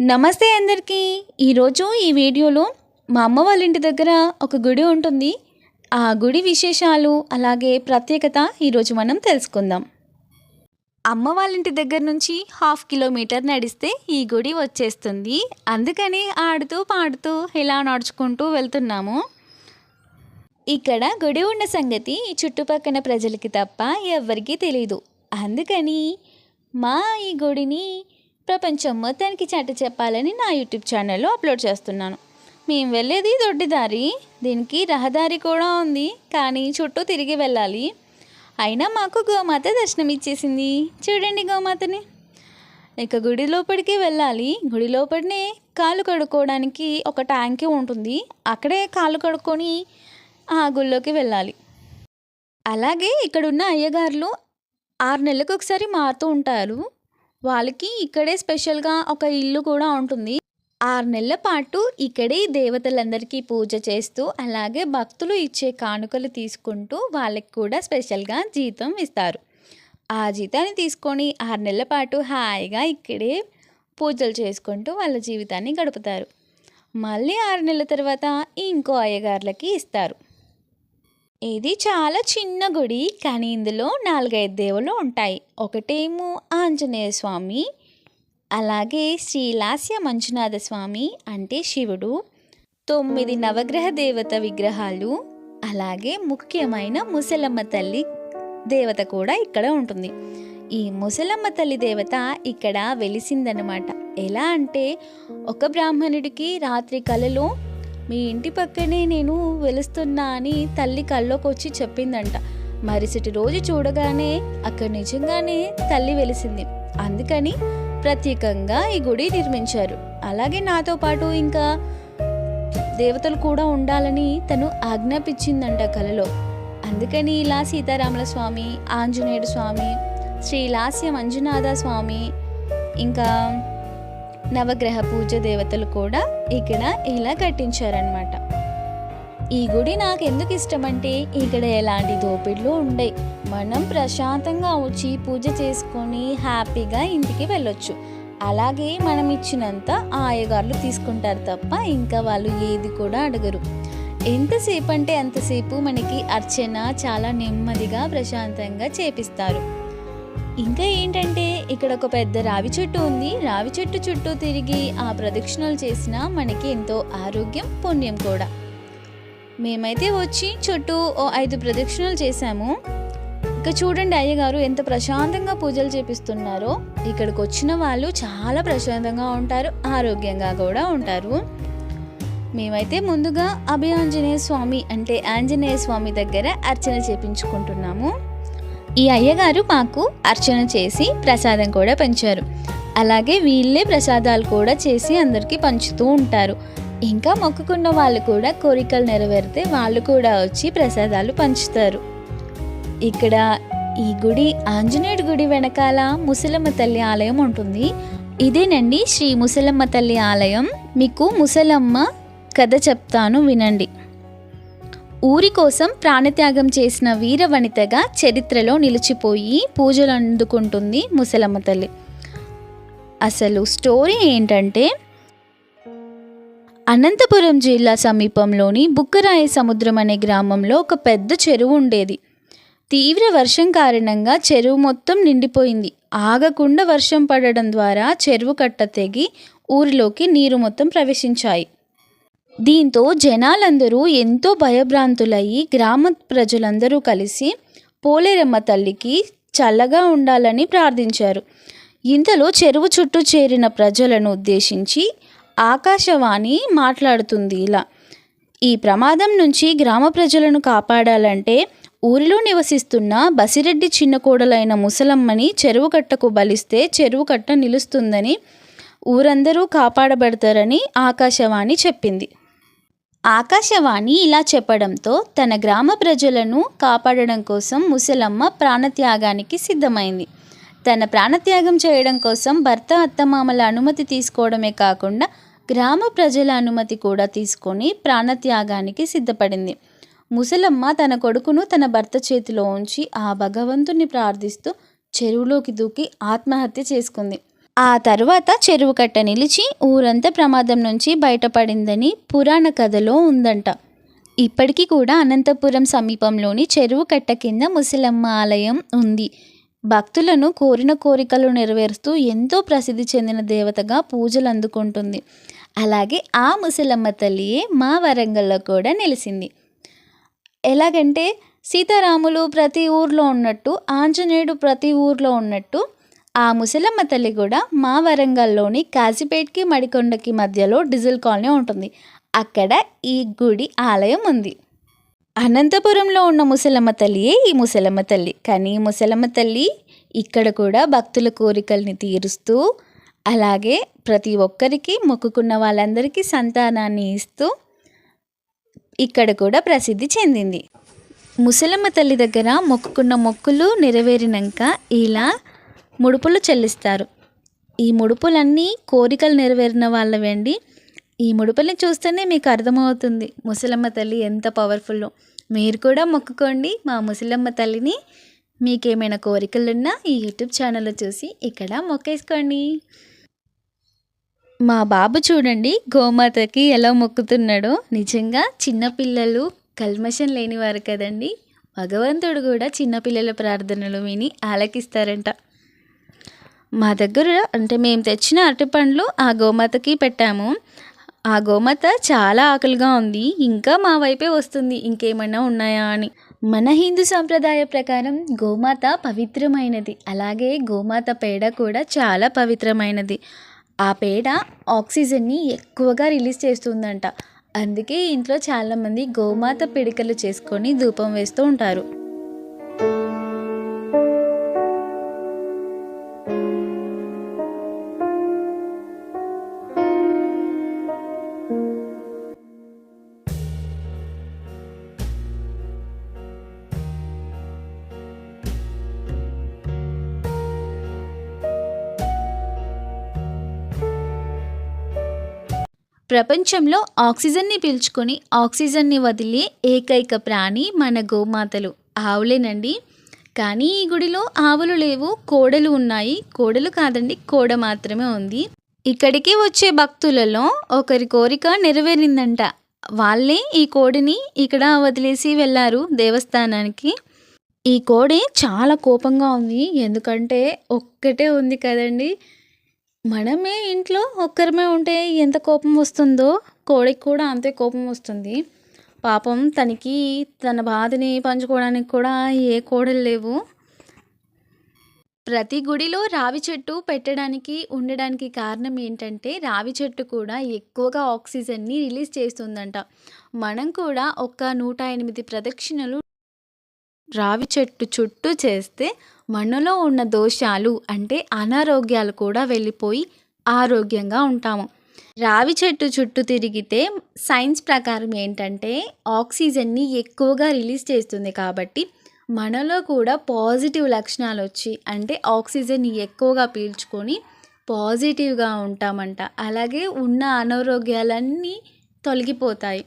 నమస్తే అందరికీ. ఈరోజు ఈ వీడియోలో మా అమ్మ వాళ్ళ ఇంటి దగ్గర ఒక గుడి ఉంటుంది. ఆ గుడి విశేషాలు అలాగే ప్రత్యేకత ఈరోజు మనం తెలుసుకుందాం. అమ్మ వాళ్ళ ఇంటి దగ్గర నుంచి హాఫ్ కిలోమీటర్ నడిస్తే ఈ గుడి వచ్చేస్తుంది. అందుకని ఆడుతూ పాడుతూ ఇలా నడుచుకుంటూ వెళ్తున్నాము. ఇక్కడ గుడి ఉన్న సంగతి ఈ చుట్టుపక్కల ప్రజలకి తప్ప ఎవ్వరికీ తెలియదు అందుకని మా ఈ గుడిని ప్రపంచం మొత్తానికి చాట చెప్పాలని నా యూట్యూబ్ ఛానల్లో అప్లోడ్ చేస్తున్నాను. మేము వెళ్ళేది దొడ్డిదారి. దీనికి రహదారి కూడా ఉంది. కానీ చుట్టూ తిరిగి వెళ్ళాలి. అయినా మాకు గోమాత దర్శనం ఇచ్చేసింది. చూడండి గోమాతని. ఇక గుడి లోపలికి వెళ్ళాలి. గుడి లోపలనే కాలు కడుక్కోవడానికి ఒక ట్యాంకి ఉంటుంది. అక్కడే కాలు కడుక్కొని ఆ గుళ్ళోకి వెళ్ళాలి. అలాగే ఇక్కడున్న అయ్యగారులు ఆరు నెలలకు ఒకసారి మారుతూ ఉంటారు. వాళ్ళకి ఇక్కడే స్పెషల్గా ఒక ఇల్లు కూడా ఉంటుంది. ఆరు నెలల పాటు ఇక్కడే దేవతలందరికీ పూజ చేస్తూ అలాగే భక్తులు ఇచ్చే కానుకలు తీసుకుంటూ వాళ్ళకి కూడా స్పెషల్గా జీతం ఇస్తారు. ఆ జీతాన్ని తీసుకొని ఆరు నెలల పాటు హాయిగా ఇక్కడే పూజలు చేసుకుంటూ వాళ్ళ జీవితాన్ని గడుపుతారు. మళ్ళీ ఆరు నెలల తర్వాత ఇంకో అయ్యగారులకి ఇస్తారు. ఇది చాలా చిన్న గుడి కానీ ఇందులో నాలుగైదు దేవుళ్ళు ఉంటాయి. ఒకటేమో ఆంజనేయ స్వామి అలాగే శ్రీలాస్య మంజునాథ స్వామి అంటే శివుడు తొమ్మిది నవగ్రహ దేవత విగ్రహాలు అలాగే ముఖ్యమైన ముసలమ్మ తల్లి దేవత కూడా ఇక్కడ ఉంటుంది. ఈ ముసలమ్మ తల్లి దేవత ఇక్కడ వెలిసిందనమాట ఎలా అంటే ఒక బ్రాహ్మణుడికి రాత్రి కలలో మీ ఇంటి పక్కనే నేను వెలుస్తున్నా అని తల్లి కల్లోకి వచ్చి చెప్పిందంట. మరుసటి రోజు చూడగానే అక్కడ నిజంగానే తల్లి వెలిసింది. అందుకని ప్రత్యేకంగా ఈ గుడి నిర్మించారు. అలాగే నాతో పాటు ఇంకా దేవతలు కూడా ఉండాలని తను ఆజ్ఞాపించిందంట కలలో. అందుకని ఇలా సీతారాముల స్వామి ఆంజనేయుడు స్వామి శ్రీలాస్య మంజునాథ స్వామి ఇంకా నవగ్రహ పూజ దేవతలు కూడా ఇక్కడ ఇలా కట్టించారనమాట ఈ గుడి నాకు ఎందుకు ఇష్టమంటే ఇక్కడ ఎలాంటి దోపిడ్లు ఉండయి. మనం ప్రశాంతంగా వచ్చి పూజ చేసుకొని హ్యాపీగా ఇంటికి వెళ్ళొచ్చు. అలాగే మనం ఇచ్చినంత ఆయగారులు తీసుకుంటారు తప్ప ఇంకా వాళ్ళు ఏది కూడా అడగరు. ఎంతసేపు అంటే అంతసేపు మనకి అర్చన చాలా నెమ్మదిగా ప్రశాంతంగా చేపిస్తారు. ఇంకా ఏంటంటే ఇక్కడ ఒక పెద్ద రావి చెట్టు ఉంది. రావి చెట్టు చుట్టూ తిరిగి ఆ ప్రదక్షిణలు చేసినా మనకి ఎంతో ఆరోగ్యం పుణ్యం కూడా. మేమైతే వచ్చి చుట్టూ ఓ ఐదు ప్రదక్షిణలు చేశాము. ఇక చూడండి అయ్యగారు ఎంత ప్రశాంతంగా పూజలు చేపిస్తున్నారో. ఇక్కడికి వచ్చిన వాళ్ళు చాలా ప్రశాంతంగా ఉంటారు ఆరోగ్యంగా కూడా ఉంటారు. మేమైతే ముందుగా అభయాంజనేయ స్వామి అంటే ఆంజనేయ స్వామి దగ్గర అర్చన చేపించుకుంటున్నాము. ఈ అయ్యగారు మాకు అర్చన చేసి ప్రసాదం కూడా పంచారు. అలాగే వీళ్ళే ప్రసాదాలు కూడా చేసి అందరికీ పంచుతూ ఉంటారు. ఇంకా మొక్కుకున్న వాళ్ళు కూడా కోరికలు నెరవేరితే వాళ్ళు కూడా వచ్చి ప్రసాదాలు పంచుతారు. ఇక్కడ ఈ గుడి ఆంజనేయుడి గుడి వెనకాల ముసలమ్మ తల్లి ఆలయం ఉంటుంది. ఇదేనండి శ్రీ ముసలమ్మ తల్లి ఆలయం. మీకు ముసలమ్మ కథ చెప్తాను వినండి. ఊరి కోసం ప్రాణత్యాగం చేసిన వీరవనితగా చరిత్రలో నిలిచిపోయి పూజలు అందుకుంటుంది ముసలమ్మ తల్లి. అసలు స్టోరీ ఏంటంటే అనంతపురం జిల్లా సమీపంలోని బుక్కరాయ సముద్రం అనే గ్రామంలో ఒక పెద్ద చెరువు ఉండేది. తీవ్ర వర్షం కారణంగా చెరువు మొత్తం నిండిపోయింది. ఆగకుండా వర్షం పడడం ద్వారా చెరువు కట్ట తెగి ఊరిలోకి నీరు మొత్తం ప్రవేశించాయి. దీంతో జనాలందరూ ఎంతో భయభ్రాంతులయ్యి గ్రామ ప్రజలందరూ కలిసి పోలేరమ్మ తల్లికి చల్లగా ఉండాలని ప్రార్థించారు. ఇంతలో చెరువు చుట్టూ చేరిన ప్రజలను ఉద్దేశించి ఆకాశవాణి మాట్లాడుతుంది ఇలా. ఈ ప్రమాదం నుంచి గ్రామ ప్రజలను కాపాడాలంటే ఊరిలో నివసిస్తున్న బసిరెడ్డి చిన్న కోడలైన ముసలమ్మని చెరువు కట్టకు బలిస్తే చెరువు కట్ట నిలుస్తుందని ఊరందరూ కాపాడబడతారని ఆకాశవాణి చెప్పింది. ఆకాశవాణి ఇలా చెప్పడంతో తన గ్రామ ప్రజలను కాపాడడం కోసం ముసలమ్మ ప్రాణత్యాగానికి సిద్ధమైంది. తన ప్రాణత్యాగం చేయడం కోసం భర్త అత్తమామల అనుమతి తీసుకోవడమే కాకుండా గ్రామ ప్రజల అనుమతి కూడా తీసుకొని ప్రాణత్యాగానికి సిద్ధపడింది. ముసలమ్మ తన కొడుకును తన భర్త చేతిలో ఉంచి ఆ భగవంతుని ప్రార్థిస్తూ చెరువులోకి దూకి ఆత్మహత్య చేసుకుంది. ఆ తర్వాత చెరువు కట్ట నిలిచి ఊరంతా ప్రమాదం నుంచి బయటపడిందని పురాణ కథలో ఉందంట. ఇప్పటికీ కూడా అనంతపురం సమీపంలోని చెరువు కట్ట కింద ముసలమ్మ ఆలయం ఉంది. భక్తులను కోరిన కోరికలు నెరవేరుస్తూ ఎంతో ప్రసిద్ధి చెందిన దేవతగా పూజలు అందుకుంటుంది. అలాగే ఆ ముసలమ్మ తల్లియే మా వరంగల్లో కూడా నిలిచింది. ఎలాగంటే సీతారాములు ప్రతి ఊర్లో ఉన్నట్టు ఆంజనేయుడు ప్రతి ఊర్లో ఉన్నట్టు ఆ ముసలమ్మ తల్లి కూడా మా వరంగల్లోని కాజీపేట్కి మడికొండకి మధ్యలో డిజిల్ కాలనీ ఉంటుంది. అక్కడ ఈ గుడి ఆలయం ఉంది. అనంతపురంలో ఉన్న ముసలమ్మ తల్లియే ఈ ముసలమ్మ తల్లి. కానీ ముసలమ్మ తల్లి ఇక్కడ కూడా భక్తుల కోరికల్ని తీరుస్తూ అలాగే ప్రతి ఒక్కరికి మొక్కుకున్న వాళ్ళందరికీ సంతానాన్ని ఇస్తూ ఇక్కడ కూడా ప్రసిద్ధి చెందింది. ముసలమ్మ తల్లి దగ్గర మొక్కుకున్న మొక్కులు నెరవేరినాక ఇలా ముడుపులు చెల్లిస్తారు. ఈ ముడుపులన్నీ కోరికలు నెరవేరిన వాళ్ళవండి. ఈ ముడుపుల్ని చూస్తేనే మీకు అర్థమవుతుంది. ముసలమ్మ తల్లి ఎంత పవర్ఫుల్లో. మీరు కూడా మొక్కుకోండి మా ముసలమ్మ తల్లిని. మీకేమైనా కోరికలున్నా ఈ యూట్యూబ్ ఛానల్లో చూసి ఇక్కడ మొక్కేసుకోండి. మా బాబు చూడండి గోమాతకి ఎలా మొక్కుతున్నాడో. నిజంగా చిన్నపిల్లలు కల్మషం లేనివారు కదండి. భగవంతుడు కూడా చిన్నపిల్లల ప్రార్థనలు విని ఆలకిస్తారంట. మా దగ్గర అంటే మేము తెచ్చిన అరటిపండ్లు ఆ గోమాతకి పెట్టాము. ఆ గోమాత చాలా ఆకలిగా ఉంది. ఇంకా మా వైపే వస్తుంది. ఇంకేమైనా ఉన్నాయా అని. మన హిందూ సాంప్రదాయ ప్రకారం గోమాత పవిత్రమైనది. అలాగే గోమాత పేడ కూడా చాలా పవిత్రమైనది. ఆ పేడ ఆక్సిజన్ని ఎక్కువగా రిలీజ్ చేస్తుందంట. అందుకే ఇంట్లో చాలామంది గోమాత పిడికలు చేసుకొని ధూపం వేస్తూ ఉంటారు. ప్రపంచంలో ఆక్సిజన్ని పీల్చుకొని ఆక్సిజన్ని వదిలే ఏకైక ప్రాణి మన గోమాతలు. ఆవులేనండి. కానీ ఈ గుడిలో ఆవులు లేవు కోడలు ఉన్నాయి. కోడలు కాదండి కోడ మాత్రమే ఉంది. ఇక్కడికి వచ్చే భక్తులలో ఒకరి కోరిక నెరవేరిందంట. వాళ్ళే ఈ కోడిని ఇక్కడ వదిలేసి వెళ్ళారు దేవస్థానానికి. ఈ కోడి చాలా కోపంగా ఉంది. ఎందుకంటే ఒక్కటే ఉంది కదండి. మనమే ఇంట్లో ఒక్కరమే ఉంటే ఎంత కోపం వస్తుందో కోడికి కూడా అంతే కోపం వస్తుంది. పాపం తనకి తన బాధని పంచుకోవడానికి కూడా ఏ కోడలు లేవు. ప్రతి గుడిలో రావి చెట్టు పెట్టడానికి ఉండడానికి కారణం ఏంటంటే రావి చెట్టు కూడా ఎక్కువగా ఆక్సిజన్ని రిలీజ్ చేస్తుందంట. మనం కూడా ఒక నూట ఎనిమిది ప్రదక్షిణలు రావి చెట్టు చుట్టూ చేస్తే మనలో ఉన్న దోషాలు అంటే అనారోగ్యాలు కూడా వెళ్ళిపోయి ఆరోగ్యంగా ఉంటాము. రావి చెట్టు చుట్టూ తిరిగితే సైన్స్ ప్రకారం ఏంటంటే ఆక్సిజన్ని ఎక్కువగా రిలీజ్ చేస్తుంది కాబట్టి మనలో కూడా పాజిటివ్ లక్షణాలు వచ్చి అంటే ఆక్సిజన్ ఎక్కువగా పీల్చుకొని పాజిటివ్గా ఉంటామంట. అలాగే ఉన్న అనారోగ్యాలన్నీ తొలగిపోతాయి.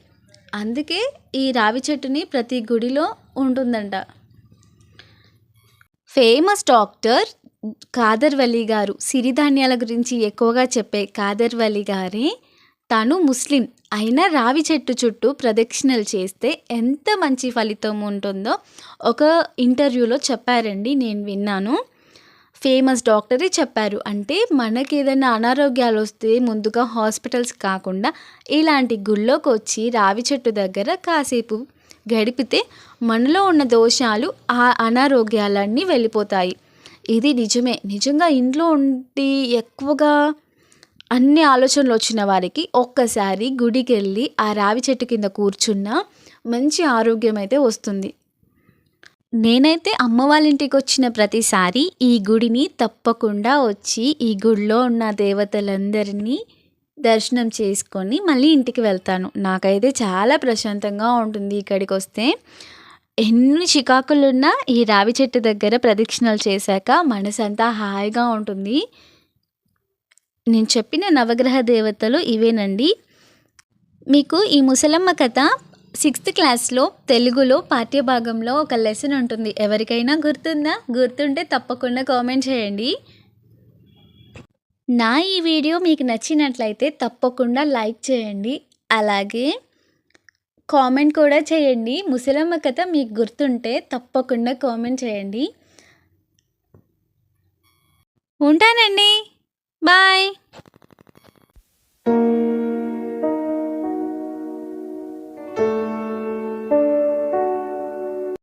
అందుకే ఈ రావి చెట్టుని ప్రతి గుడిలో ఉంటుందంట. ఫేమస్ డాక్టర్ కాదర్వలి గారు. సిరిధాన్యాల గురించి ఎక్కువగా చెప్పే కాదర్వలి గారే. తను ముస్లిం. అయినా రావి చెట్టు చుట్టూ ప్రదక్షిణలు చేస్తే ఎంత మంచి ఫలితం ఉంటుందో ఒక ఇంటర్వ్యూలో చెప్పారండి నేను విన్నాను. ఫేమస్ డాక్టరే చెప్పారు. అంటే మనకి ఏదైనా అనారోగ్యాలు వస్తే ముందుగా హాస్పిటల్స్ కాకుండా ఇలాంటి గుళ్ళోకి వచ్చి రావి చెట్టు దగ్గర కాసేపు గడిపితే మనలో ఉన్న దోషాలు ఆ అనారోగ్యాలన్నీ వెళ్ళిపోతాయి. ఇది నిజమే. నిజంగా ఇంట్లో ఉండి ఎక్కువగా అన్ని ఆలోచనలు వచ్చిన వారికి ఒక్కసారి గుడికి వెళ్ళి ఆ రావి చెట్టు కింద కూర్చున్న మంచి ఆరోగ్యం అయితే వస్తుంది. నేనైతే అమ్మ వాళ్ళ ఇంటికి వచ్చిన ప్రతిసారి ఈ గుడిని తప్పకుండా వచ్చి ఈ గుడిలో ఉన్న దేవతలందరినీ దర్శనం చేసుకొని మళ్ళీ ఇంటికి వెళ్తాను. నాకైతే చాలా ప్రశాంతంగా ఉంటుంది ఇక్కడికి వస్తే ఎన్ని చికాకులున్నా ఈ రావి చెట్టు దగ్గర ప్రదక్షిణలు చేశాక మనసంతా హాయిగా ఉంటుంది. నేను చెప్పిన నవగ్రహ దేవతలు ఇవేనండి. మీకు ఈ ముసలమ్మ కథ సిక్స్త్ క్లాస్లో తెలుగులో పాఠ్యభాగంలో ఒక లెసన్ ఉంటుంది. ఎవరికైనా గుర్తుందా? గుర్తుంటే తప్పకుండా కామెంట్ చేయండి. నా ఈ వీడియో మీకు నచ్చినట్లయితే తప్పకుండా లైక్ చేయండి. అలాగే కామెంట్ కూడా చేయండి. ముసలమ్మ కథ మీకు గుర్తుంటే తప్పకుండా కామెంట్ చేయండి. ఉంటానండి. బాయ్.